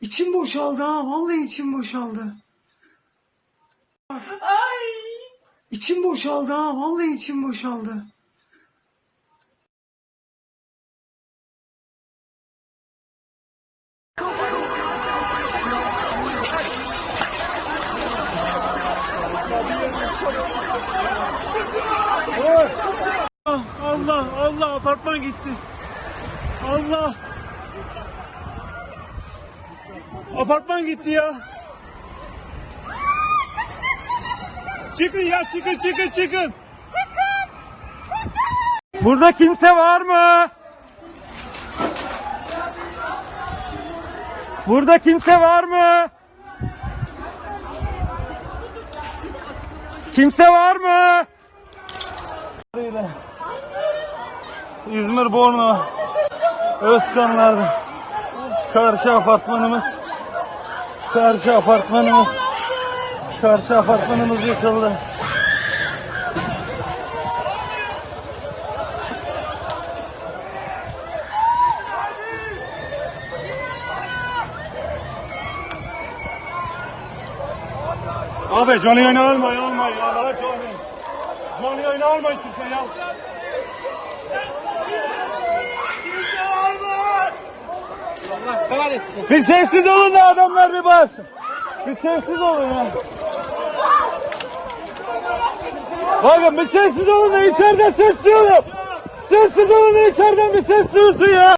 İçim boşaldı ha. Vallahi içim boşaldı. Ay. İçim boşaldı ha. Vallahi içim boşaldı. Allah Allah apartman gitti. Allah. Apartman gitti ya. Çıkın ya çıkın çıkın çıkın. Çıkın. Burada kimse var mı? Burada kimse var mı? Kimse var mı? İzmir Borno Özkanlar'da karşı apartmanımız karşı apartmanımız karşı apartmanımız yıkıldı. Abi canlı yayını almayın almayın. Canlı yayını almayın kimse ya. Bir sessiz olun da adamlar bir bağırsın. Bir sessiz olun ya. Bakın bir sessiz olun da içeriden ses duyuyorum. Sessiz olun da içeriden bir ses duyulsun ya.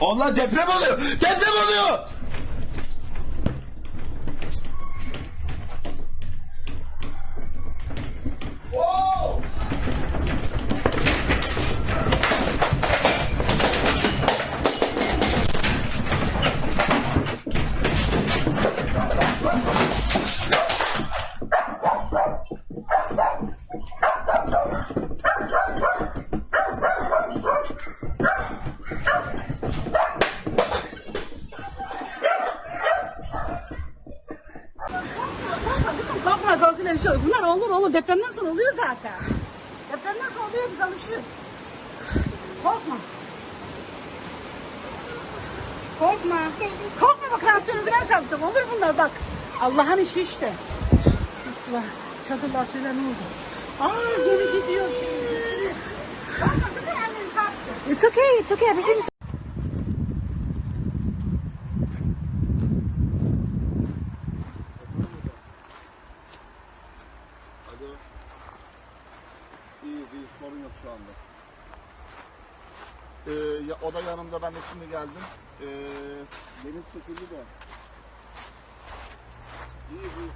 Allah deprem oluyor. Deprem oluyor. Korkma korkun bir şey yok. Bunlar olur olur. Depremden sonra oluyor zaten. Depremden sonra oluyor biz alışıyoruz. Korkma. Korkma. Korkma bak tansiyonu falan çarpacak. Olur bunlar bak. Allah'ın işi işte. Çadırlar şeyler ne oldu? Aa geri gidiyor. It's okay, it's okay. Everything's Alo. İyi iyi sorun yok şu anda. Ee, ya, o da yanımda ben de şimdi geldim. Ee, benim çekildi de. İyi iyi